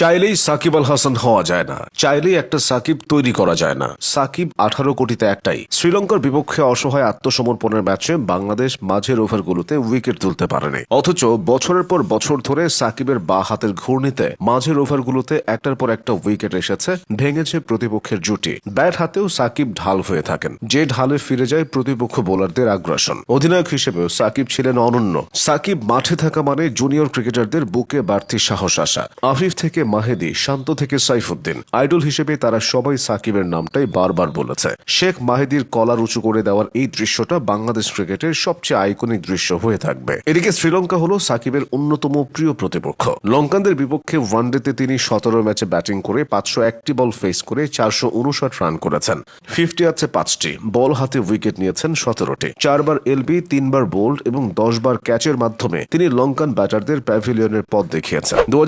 চাইলেই সাকিব আল হাসান হওয়া যায় না, চাইলেই একটা সাকিব তৈরি করা যায় না। সাকিব আঠারো কোটিতে একটাই। শ্রীলঙ্কার বিপক্ষে অসহায় আত্মসমর্পণের ম্যাচে বাংলাদেশ মাঝের ওভারগুলোতে উইকেট তুলতে পারেনি। অথচ বছরের পর বছর ধরে সাকিবের বা হাতের ঘূর্ণিতে মাঝের ওভারগুলোতে একটার পর একটা উইকেট এসেছে, ভেঙেছে প্রতিপক্ষের জুটি। ব্যাট হাতেও সাকিব ঢাল হয়ে থাকেন। যে ঢালে ফিরে যায় প্রতিপক্ষ বোলারদের আগ্রাসন। অধিনায়ক হিসেবেও সাকিব ছিলেন অনন্য। সাকিব মাঠে থাকা মানে জুনিয়র ক্রিকেটারদের বুকে বাড়তি সাহস আসা। আফিফ থেকে মাহেদি শান্ত থেকে সাইফুদ্দিন। আইডল হিসেবে তারা সবাই সাকিবের নামটাই বারবার বলেছে। শেখ মাহেদির কলার উঁচু করে দেওয়ার এই দৃশ্যটা বাংলাদেশ ক্রিকেটের সবচেয়ে আইকনিক দৃশ্য হয়ে থাকবে। এদিকে শ্রীলঙ্কা হলো সাকিবের অন্যতম প্রিয় প্রতিপক্ষ। লঙ্কানদের বিপক্ষে ওয়ানডেতে তিনি সতেরো ম্যাচে ব্যাটিং করে পাঁচশো একটি বল ফেস করে চারশো উনষাট রান করেছেন। ফিফটি আছে পাঁচটি, বল হাতে উইকেট নিয়েছেন সতেরোটি। চারবার এলবি, তিনবার বোল্ড এবং দশবার ক্যাচের মাধ্যমে তিনি লঙ্কান ব্যাটারদের প্যাভিলিয়নের পথ দেখিয়েছেন। দু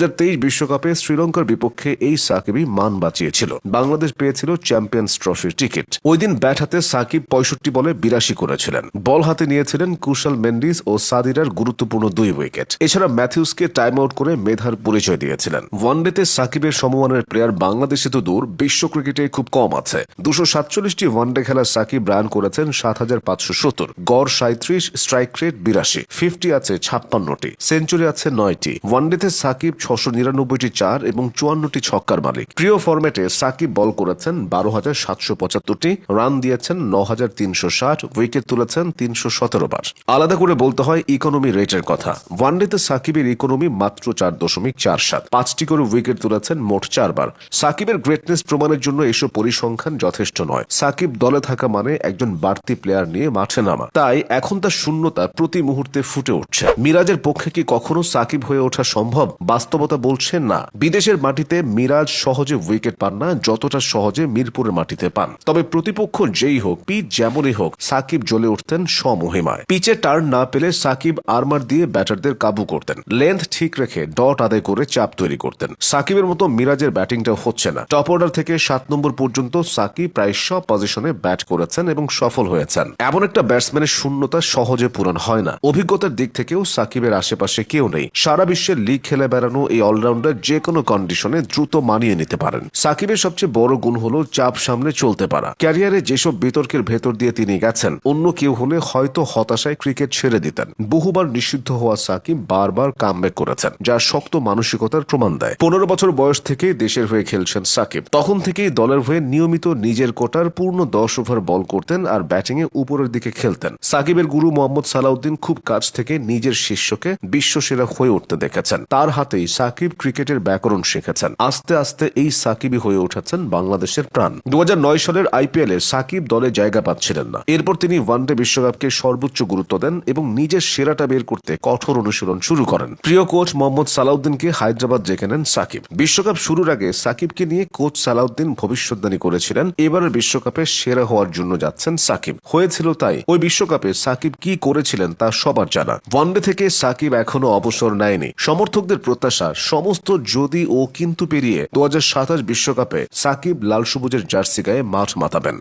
বিশ্বকাপে শ্রীলঙ্কার বিপক্ষে এই সাকিবই মান বাঁচিয়েছিল। বাংলাদেশ পেয়েছিল চ্যাম্পিয়ন্স ট্রফির টিকিট। ওই দিন ব্যাট হাতে সাকিব পঁয়ষট্টি বলে বিরাশি করেছিলেন। বল হাতে নিয়েছিলেন কুশল মেন্ডিস ও সাদিরার গুরুত্বপূর্ণ দুই উইকেট। এছাড়া ম্যাথিউসকে টাইম আউট করে মেধার পরিচয় দিয়েছিলেন। ওয়ানডেতে সাকিবের সমমানের প্লেয়ার বাংলাদেশে তো দূর, বিশ্ব ক্রিকেটে খুব কম আছে। দুশো সাতচল্লিশটি ওয়ানডে খেলা সাকিব রান করেছেন সাত হাজার পাঁচশো সত্তর। গড় সাঁত্রিশ স্ট্রাইক রেট বিরাশি। ফিফটি আছে ছাপ্পান্নটি। সেঞ্চুরি আছে নয়টি। ওয়ানডেতে সাকিব ছশো নিরানব্বইটি চার এবং চুয়ান্নটি ছক্কার মালিক। প্রিয় ফরম্যাটে সাকিব বল করেছেন বারো হাজার সাতশো পঁচাত্তরটি, রান দিয়েছেন ন হাজার তিনশো ষাট, উইকেট তুলেছেন তিনশো সতেরো বার। আলাদা করে বলতে হয় ইকোনমি রেটের কথা। ওয়ানডেতে সাকিবের ইকোনমি মাত্র চার দশমিক চার সাত, পাঁচটি করে উইকেট তুলেছেন মোট চারবার সাকিবের গ্রেটনেস প্রমাণের জন্য এসব পরিসংখ্যান যথেষ্ট নয়। সাকিব দলে থাকা মানে একজন বাড়তি প্লেয়ার নিয়ে মাঠে নামা। তাই এখন তার শূন্যতা প্রতি মুহূর্তে ফুটে উঠছে। মিরাজের পক্ষে কি কখনো সাকিব হয়ে ওঠা সম্ভব? বাস্তবতা বলছে না। বিদেশের মাটিতে মিরাজ সহজে উইকেট পান না, যতটা সহজে মিরপুরের মাটিতে পান। তবে প্রতিপক্ষ যেই হোক পিচ যেমনই হোক, সাকিব জ্বলে উঠতেন স্বমহিমায়। পিচে টার্ন না পেলে সাকিব আর্মার দিয়ে ব্যাটারদের কাবু করতেন। লেন্থ ঠিক রেখে ডট আদায় করে চাপ তৈরি করতেন। সাকিবের মতো মিরাজের ব্যাটিংটা হচ্ছে না। টপ অর্ডার থেকে সাত নম্বর পর্যন্ত সাকিব প্রায় সব পজিশনে ব্যাট করেছেন এবং সফল হয়েছেন। এমন একটা ব্যাটসম্যানের শূন্যতা সহজে পূরণ হয় না। অভিজ্ঞতার দিক থেকেও সাকিবের আশেপাশে কেউ নেই। সারা বিশ্বের লিগ খেলে বেড়ানো এই অলরাউন্ডার যে কোনো কন্ডিশনে দ্রুত মানিয়ে নিতে পারেন। সাকিবের সবচেয়ে বড় গুণ হলো চাপ সামনে চলতে পারা। ক্যারিয়ারে যেসব বিতর্কের ভেতর দিয়ে তিনি গেছেন, অন্য কেউ হলে হয়তো হতাশায় ক্রিকেট ছেড়ে দিতেন। বহুবার নিষিদ্ধ হওয়া সাকিব বারবার কামব্যাক করেছেন, যা শক্ত মানসিকতার প্রমাণ দেয়। পনেরো বছর বয়স থেকে দেশের হয়ে খেলছেন সাকিব। তখন থেকেই দলের হয়ে নিয়মিত নিজের কোটার পূর্ণ দশ ওভার বল করতেন আর ব্যাটিং এ উপরের দিকে খেলতেন। সাকিবের গুরু মোহাম্মদ সালাউদ্দিন খুব কাছ থেকে নিজের শিষ্যকে বিশ্বসেরা হয়ে উঠতে দেখেছেন। তার হাতেই সাকিব ক্রিকেটের ব্যাকরণ শিখেছেন। আস্তে আস্তে এই সাকিবই হয়ে উঠেছেন বাংলাদেশের প্রাণ। দু হাজার নয় সালের আইপিএল এ সাকিব দলে জায়গা পাচ্ছিলেন না। এরপর তিনি ওয়ানডে বিশ্বকাপকে সর্বোচ্চ গুরুত্ব দেন এবং নিজের সেরাটা বের করতে কঠোর অনুশীলন শুরু করেন। প্রিয় কোচ মোহাম্মদ সালাউদ্দিনকে হায়দ্রাবাদ ডেকে নেন সাকিব। বিশ্বকাপ শুরুর আগে সাকিবকে নিয়ে কোচ সালাউদ্দিন ভবিষ্যৎবাণী করেছিলেন। এবারের বিশ্বকাপে সেরা হওয়ার জন্য যাচ্ছেন সাকিব। হয়েছিল তাই। ওই বিশ্বকাপে সাকিব কি করেছিলেন তা সবার জানা। ওয়ানডে থেকে সাকিব এখনও অবসর নেয়নি। সমর্থকদের প্রত্যাশা, সমস্ত যদি ও কিন্তু পেরিয়ে দু বিশ্বকাপে সাকিব লাল সবুজের জার্সি গায়ে মাঠ মাতাবেন।